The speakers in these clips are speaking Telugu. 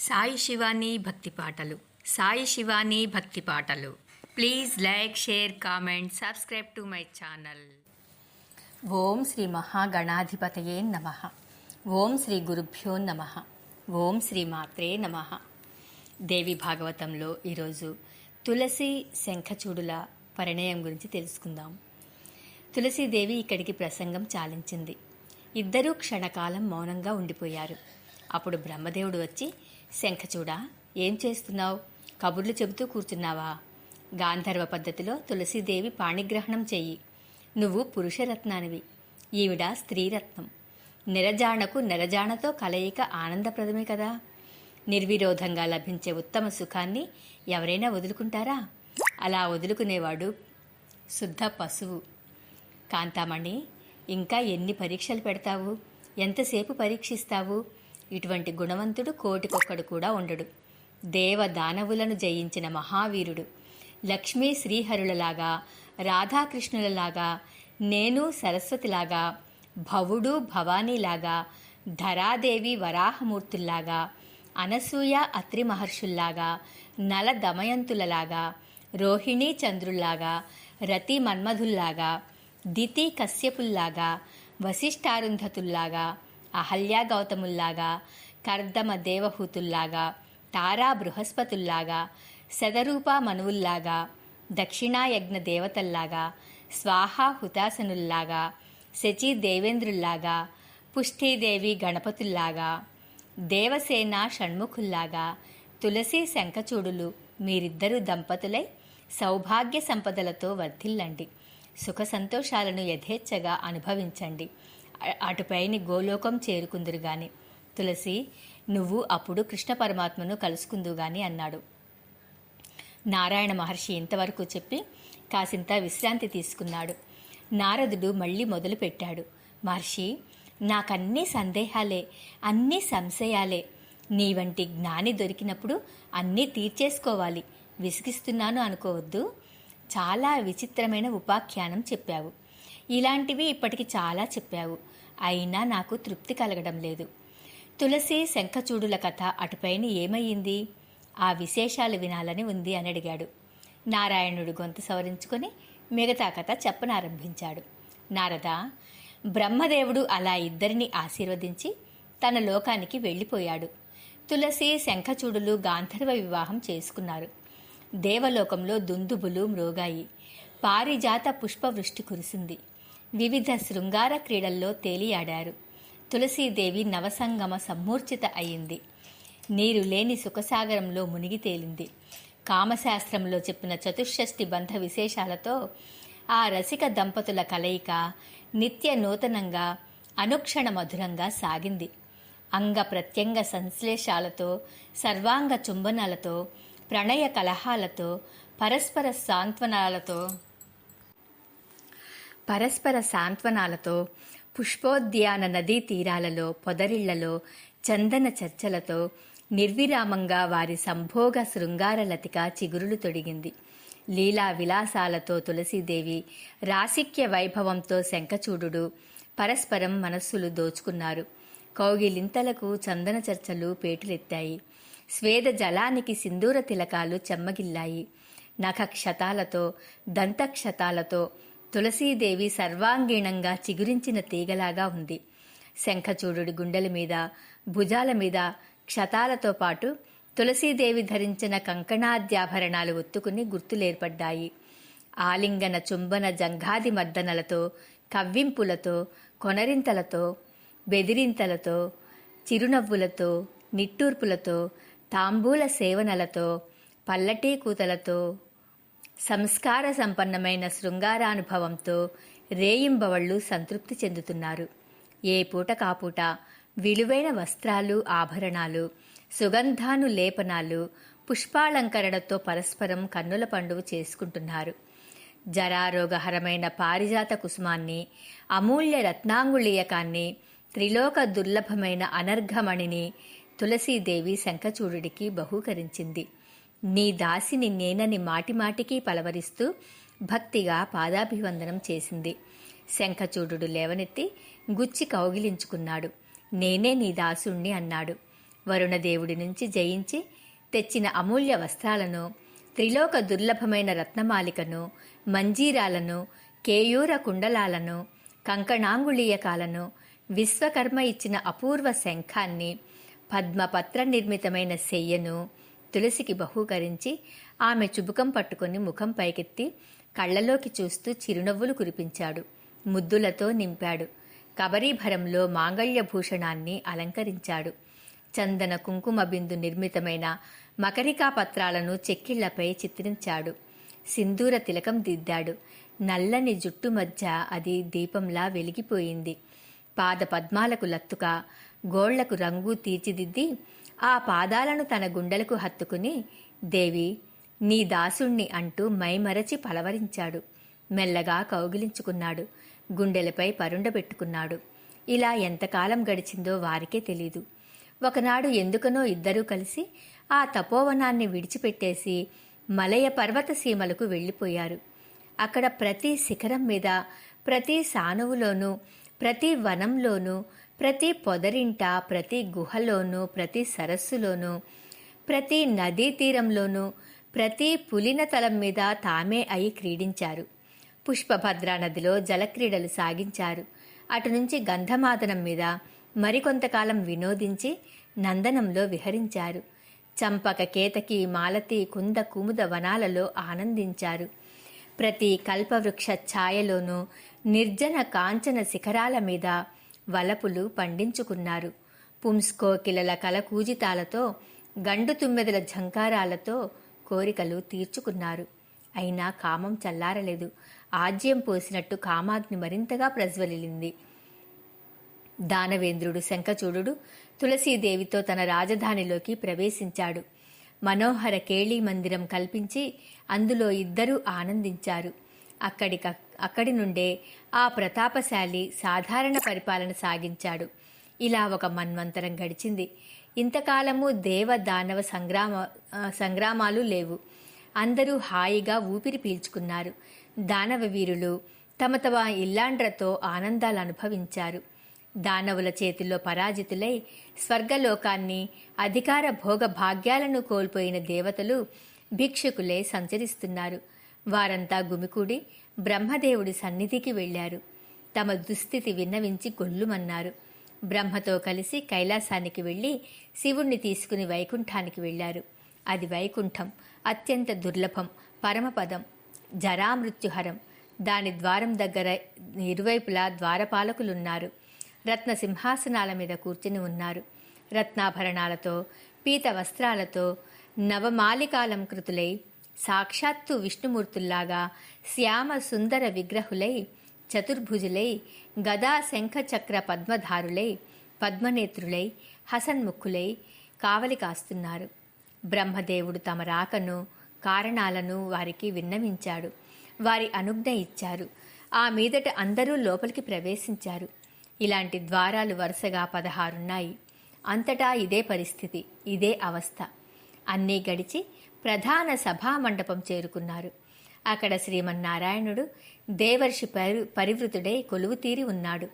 సాయి శివాని భక్తి పాటలు. సాయి శివాని భక్తి పాటలు. Please like share comment subscribe to my channel. ఓం శ్రీ మహాగణాధిపతయే నమ. ఓం శ్రీ గురుభ్యో నమ. ఓం శ్రీ మాత్రే నమ. దేవి భాగవతంలో ఈరోజు తులసి శంఖచూడుల పరిణయం గురించి తెలుసుకుందాం. తులసీదేవి ఇక్కడికి ప్రసంగం చాలించింది. ఇద్దరూ క్షణకాలం మౌనంగా ఉండిపోయారు. అప్పుడు బ్రహ్మదేవుడు వచ్చి శంఖచూడ ఏం చేస్తున్నావు? కబుర్లు చెబుతూ కూర్చున్నావా? గాంధర్వ పద్ధతిలో తులసీదేవి పాణిగ్రహణం చెయ్యి. నువ్వు పురుషరత్నానివి. ఈవిడ స్త్రీరత్నం. నిరజాణకు నిరజాణతో కలయిక ఆనందప్రదమే కదా. నిర్విరోధంగా లభించే ఉత్తమ సుఖాన్ని ఎవరైనా వదులుకుంటారా? అలా వదులుకునేవాడు శుద్ధ పశువు. కాంతామణి ఇంకా ఎన్ని పరీక్షలు పెడతావు? ఎంతసేపు పరీక్షిస్తావు? ఇటువంటి గుణవంతుడు కోటికొక్కడు కూడా ఉండడు. దేవ దానవులను జయించిన మహావీరుడు. లక్ష్మీ శ్రీహరులలాగా రాధాకృష్ణులలాగా నేను సరస్వతిలాగా భవుడు భవానీలాగా ధరాదేవి వరాహమూర్తుల్లాగా అనసూయ అత్రి మహర్షుల్లాగా నల దమయంతులలాగా రోహిణీ చంద్రుల్లాగా రతి మన్మధుల్లాగా దితి కశ్యపుల్లాగా వశిష్ఠారుంధతుల్లాగా అహల్యా గౌతముల్లాగా కర్దమ దేవహూతుల్లాగా తారా బృహస్పతుల్లాగా శతరూప మనువుల్లాగా దక్షిణాయజ్ఞ దేవతల్లాగా స్వాహా హుతాసనుల్లాగా శచి దేవేంద్రుల్లాగా పుష్ఠీదేవి గణపతుల్లాగా దేవసేన షణ్ముఖుల్లాగా తులసి శంఖచూడులు మీరిద్దరూ దంపతులై సౌభాగ్య సంపదలతో వర్ధిల్లండి. సుఖ సంతోషాలను యథేచ్ఛగా అనుభవించండి. అటుపైని గోలోకం చేరుకుందురు గాని. తులసి నువ్వు అప్పుడు కృష్ణ పరమాత్మను కలుసుకుందు గాని అన్నాడు. నారాయణ మహర్షి ఇంతవరకు చెప్పి కాసింత విశ్రాంతి తీసుకున్నాడు. నారదుడు మళ్ళీ మొదలుపెట్టాడు మహర్షి నాకన్నీ సందేహాలే అన్నీ సంశయాలే. నీ వంటి జ్ఞాని దొరికినప్పుడు అన్నీ తీర్చేసుకోవాలి. విసిగిస్తున్నాను అనుకోవద్దు. చాలా విచిత్రమైన ఉపాఖ్యానం చెప్పావు. ఇలాంటివి ఇప్పటికి చాలా చెప్పావు. అయినా నాకు తృప్తి కలగడం లేదు. తులసి శంఖచూడుల కథ అటుపైన ఏమయ్యింది? ఆ విశేషాలు వినాలని ఉంది అని అడిగాడు. నారాయణుడు గొంతు సవరించుకొని మిగతా కథ చెప్పనారంభించాడు. నారద బ్రహ్మదేవుడు అలా ఇద్దరిని ఆశీర్వదించి తన లోకానికి వెళ్ళిపోయాడు. తులసి శంఖచూడులు గాంధర్వ వివాహం చేసుకున్నారు. దేవలోకంలో దుందుబులు మ్రోగాయి. పారిజాత పుష్పవృష్టి కురిసింది. వివిధ శృంగార క్రీడల్లో తేలియాడారు. తులసీదేవి నవసంగమ సమ్మూర్ఛిత అయింది. నీరు లేని సుఖసాగరంలో మునిగి తేలింది. కామశాస్త్రంలో చెప్పిన చతుషష్ఠి బంధ విశేషాలతో ఆ రసిక దంపతుల కలయిక నిత్య నూతనంగా అనుక్షణ మధురంగా సాగింది. అంగ ప్రత్యంగ సంశ్లేషాలతో సర్వాంగ చుంబనాలతో ప్రణయ కలహాలతో పరస్పర సాంత్వనాలతో పరస్పర సాంత్వనాలతో పుష్పోద్యాన నదీ తీరాలలో పొదరిళ్ళలో చందన చర్చలతో నిర్విరామంగా వారి సంభోగ శృంగార లతిక చిగురులు తొడిగింది. లీలా విలాసాలతో తులసీదేవి రాసిక్య వైభవంతో శంఖచూడుడు పరస్పరం మనస్సులు దోచుకున్నారు. కౌగిలింతలకు చందన చర్చలు పేటులెత్తాయి. స్వేద జలానికి సింధూర తిలకాలు చెమ్మగిల్లాయి. నఖ క్షతాలతో దంతక్షతాలతో తులసీదేవి సర్వాంగీణంగా చిగురించిన తీగలాగా ఉంది. శంఖచూడుడి గుండెల మీద భుజాల మీద క్షతాలతో పాటు తులసీదేవి ధరించిన కంకణాద్యాభరణాలు ఒత్తుకుని గుర్తులేర్పడ్డాయి. ఆలింగన చుంబన జంఘాది మర్దనలతో కవ్వింపులతో కొనరింతలతో బెదిరింతలతో చిరునవ్వులతో నిట్టూర్పులతో తాంబూల సేవనలతో పల్లటీ కూతలతో సంస్కార సంపన్నమైన శృంగారానుభవంతో రేయింబవళ్ళు సంతృప్తి చెందుతున్నారు. ఏ పూట కాపూట విలువైన వస్త్రాలు ఆభరణాలు సుగంధాను లేపనాలు పుష్పాలంకరణతో పరస్పరం కన్నుల పండుగ చేసుకుంటున్నారు. జరారోగహరమైన పారిజాత కుసుమాన్ని అమూల్య రత్నాంగుళీయకాన్ని త్రిలోక దుర్లభమైన అనర్ఘమణిని తులసీదేవి శంఖచూడుడికి బహూకరించింది. నీ దాసిని నేనని మాటిమాటికి పలవరిస్తూ భక్తిగా పాదాభివందనం చేసింది. శంఖచూడు లేవనెత్తి గుచ్చి కౌగిలించుకున్నాడు. నేనే నీ దాసుణ్ణి అన్నాడు. వరుణదేవుడి నుంచి జయించి తెచ్చిన అమూల్య వస్త్రాలను త్రిలోక దుర్లభమైన రత్నమాలికను మంజీరాలను కేయూర కుండలాలను కంకణాంగుళీయకాలను విశ్వకర్మ ఇచ్చిన అపూర్వ శంఖాన్ని పద్మపత్ర నిర్మితమైన శయ్యను తులసికి బహూకరించి ఆమె చుబుకం పట్టుకుని ముఖం పైకెత్తి కళ్ళలోకి చూస్తూ చిరునవ్వులు కురిపించాడు. ముద్దులతో నింపాడు. కబరీభరంలో మాంగళ్యభూషణాన్ని అలంకరించాడు. చందన కుంకుమ బిందు నిర్మితమైన మకరికా పత్రాలను చెక్కిళ్ళపై చిత్రించాడు. సింధూర తిలకం దిద్దాడు. నల్లని జుట్టు మధ్య అది దీపంలా వెలిగిపోయింది. పాద పద్మాలకు లత్తుక గోళ్ళకు రంగు తీర్చిదిద్ది ఆ పాదాలను తన గుండెలకు హత్తుకుని దేవి నీ దాసుణ్ణి అంటూ మైమరచి పలవరించాడు. మెల్లగా కౌగిలించుకున్నాడు. గుండెలపై పరుండబెట్టుకున్నాడు ఇలా ఎంతకాలం గడిచిందో వారికే తెలీదు. ఒకనాడు ఎందుకనో ఇద్దరూ కలిసి ఆ తపోవనాన్ని విడిచిపెట్టేసి మలయ పర్వత సీమలకు వెళ్ళిపోయారు. అక్కడ ప్రతి శిఖరం మీద ప్రతి సానువులోనూ ప్రతి వనంలోనూ ప్రతి పొదరింట ప్రతి గుహలోనూ ప్రతి సరస్సులోనూ ప్రతి నదీ తీరంలోనూ ప్రతి పులిన తలం మీద తామే అయి క్రీడించారు. పుష్పభద్రా నదిలో జలక్రీడలు సాగించారు. అటు నుంచి గంధమాదనం మీద మరికొంతకాలం వినోదించి నందనంలో విహరించారు. చంపక కేతకి మాలతి కుంద కుముద వనాలలో ఆనందించారు. ప్రతి కల్పవృక్ష ఛాయలోనూ నిర్జన కాంచన శిఖరాల మీద వలపులు పండించుకున్నారు. పుంస్కోకిలల కలకూజితాలతో గండు తుమ్మెదల ఝంకారాలతో కోరికలు తీర్చుకున్నారు. అయినా కామం చల్లారలేదు. ఆజ్యం పోసినట్టు కామాగ్ని మరింతగా ప్రజ్వలిలింది దానవేంద్రుడు శంఖచూడు తులసీదేవితో తన రాజధానిలోకి ప్రవేశించాడు. మనోహర కేళీ మందిరం కల్పించి అందులో ఇద్దరూ ఆనందించారు. అక్కడి అక్కడి నుండే ఆ ప్రతాపశాలి సాధారణ పరిపాలన సాగించాడు. ఇలా ఒక మన్వంతరం గడిచింది. ఇంతకాలము దేవ దానవ సంగ్రామ సంగ్రామాలు లేవు. అందరూ హాయిగా ఊపిరి పీల్చుకున్నారు. దానవ వీరులు తమ తమ ఇల్లాండ్రతో ఆనందాలు అనుభవించారు. దానవుల చేతిలో పరాజితులై స్వర్గలోకాన్ని అధికార భోగ భాగ్యాలను కోల్పోయిన దేవతలు భిక్షుకులే సంచరిస్తున్నారు. వారంతా గుమికూడి బ్రహ్మదేవుడి సన్నిధికి వెళ్ళారు తమ దుస్థితి విన్నవించి గొల్లుమన్నారు. బ్రహ్మతో కలిసి కైలాసానికి వెళ్ళి శివుణ్ణి తీసుకుని వైకుంఠానికి వెళ్ళారు అది వైకుంఠం అత్యంత దుర్లభం పరమపదం జరామృత్యుహరం. దాని ద్వారం దగ్గర ఇరువైపులా ద్వారపాలకులున్నారు. రత్న సింహాసనాల మీద కూర్చుని ఉన్నారు. రత్నాభరణాలతో పీత వస్త్రాలతో నవమాలికాలంకృతులై సాక్షాత్తు విష్ణుమూర్తుల్లాగా శ్యామ సుందర విగ్రహులై చతుర్భుజులై గదా శంఖచక్ర పద్మధారులై పద్మనేత్రులై హసన్ముఖులై కావలి కాస్తున్నారు. బ్రహ్మదేవుడు తమ రాకను కారణాలను వారికి విన్నవించాడు. వారి అనుజ్ఞ ఇచ్చారు. ఆ మీదట అందరూ లోపలికి ప్రవేశించారు. ఇలాంటి ద్వారాలు వరుసగా పదహారున్నాయి. అంతటా ఇదే పరిస్థితి ఇదే అవస్థ. అన్నీ గడిచి ప్రధాన సభా మండపం చేరుకున్నారు. అక్కడ శ్రీమన్నారాయణుడు దేవర్షి పరి పరివృతుడై కొలువు తీరి ఉన్నాడు.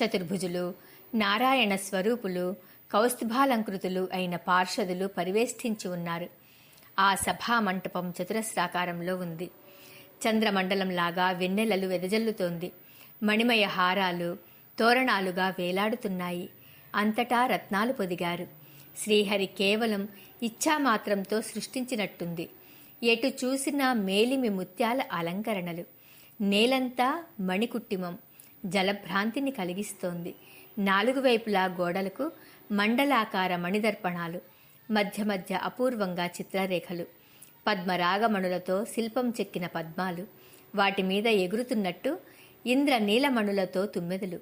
చతుర్భుజులు నారాయణ స్వరూపులు కౌస్తుభాలంకృతులు అయిన పార్షదులు పరివేష్టించి ఉన్నారు. ఆ సభా మంటపం చతురస్రాకారంలో ఉంది. చంద్రమండలంలాగా వెన్నెలలు వెదజల్లుతోంది. మణిమయ హారాలు తోరణాలుగా వేలాడుతున్నాయి. అంతటా రత్నాలు పొదిగారు. శ్రీహరి కేవలం ఇచ్ఛామాత్రంతో సృష్టించినట్టుంది. ఎటు చూసినా మేలిమి ముత్యాల అలంకరణలు. నేలంతా మణికుట్టిమం జలభ్రాంతిని కలిగిస్తోంది. నాలుగు వైపులా గోడలకు మండలాకార మణిదర్పణాలు మధ్య మధ్య అపూర్వంగా చిత్రరేఖలు పద్మరాగమణులతో శిల్పం చెక్కిన పద్మాలు వాటి మీద ఎగురుతున్నట్టు ఇంద్ర నీలమణులతో తుమ్మెదలు.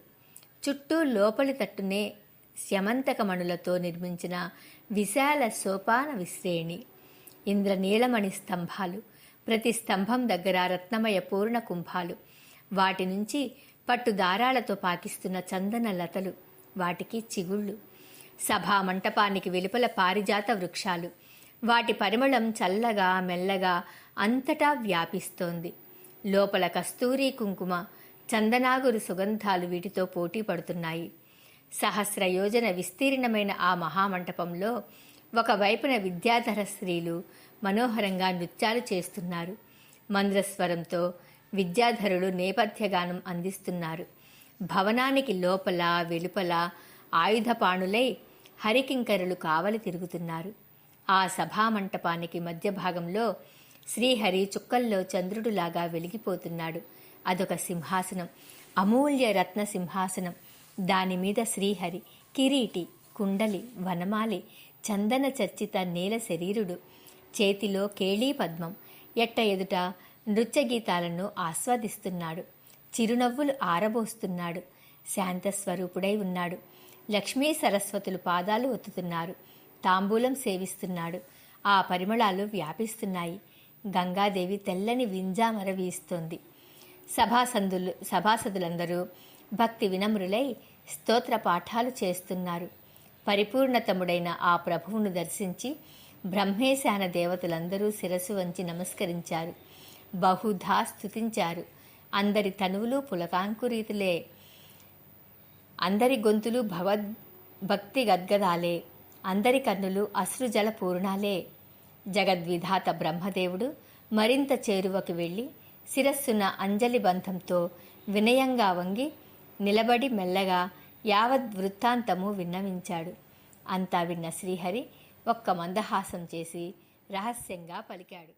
చుట్టూ లోపలి తట్టునే శమంతకమణులతో నిర్మించిన విశాల సోపాన విశ్రేణి. ఇంద్రనీలమణి స్తంభాలు ప్రతి స్తంభం దగ్గర రత్నమయ పూర్ణ కుంభాలు. వాటి నుంచి పట్టు దారాలతో పాకిస్తున్న చందన లతలు వాటికి చిగుళ్ళు. సభా మంటపానికి వెలుపల పారిజాత వృక్షాలు. వాటి పరిమళం చల్లగా మెల్లగా అంతటా వ్యాపిస్తోంది. లోపల కస్తూరి కుంకుమ చందనాగురు సుగంధాలు వీటితో పోటీ పడుతున్నాయి. సహస్ర యోజన విస్తీర్ణమైన ఆ మహామంటపంలో ఒకవైపున విద్యాధర స్త్రీలు మనోహరంగా నృత్యాలు చేస్తున్నారు. మంద్రస్వరంతో విద్యాధరులు నేపథ్యగానం అందిస్తున్నారు. భవనానికి లోపల వెలుపల ఆయుధపాణులై హరికింకరులు కావలి తిరుగుతున్నారు. ఆ సభామంటపానికి మధ్య భాగంలో శ్రీహరి చుక్కల్లో చంద్రుడులాగా వెలిగిపోతున్నాడు. అదొక సింహాసనం. అమూల్య రత్న సింహాసనం. దానిమీద శ్రీహరి కిరీటి కుండలి వనమాలి చందన చర్చిత నీల శరీరుడు చేతిలో కేళీ పద్మం ఎట్ట ఎదుట నృత్య గీతాలను ఆస్వాదిస్తున్నాడు చిరునవ్వులు ఆరబోస్తున్నాడు శాంతస్వరూపుడై ఉన్నాడు లక్ష్మీ సరస్వతులు పాదాలు ఒత్తుతున్నారు తాంబూలం సేవిస్తున్నాడు ఆ పరిమళాలు వ్యాపిస్తున్నాయి గంగాదేవి తెల్లని వింజామర వీస్తోంది. సభాసందులు సభాసదులందరూ భక్తి వినమ్రులై స్తోత్ర పాఠాలు చేస్తున్నారు. పరిపూర్ణతముడైన ఆ ప్రభువును దర్శించి బ్రహ్మేశాన దేవతలందరూ శిరసు వంచి నమస్కరించారు. బహుధా స్తుతించారు. అందరి తనువులు పులకాంకురీతులే. అందరి గొంతులు భవద్ భక్తి గద్గదాలే. అందరి కన్నులు అశ్రుజల పూర్ణాలే. జగద్విధాత బ్రహ్మదేవుడు మరింత చేరువకు వెళ్ళి శిరస్సున అంజలి బంధంతో వినయంగా వంగి నిలబడి మెల్లగా యావత్ వృత్తాంతము విన్నవించాడు. అంతా విన్న శ్రీహరి ఒక్క మందహాసం చేసి రహస్యంగా పలికాడు.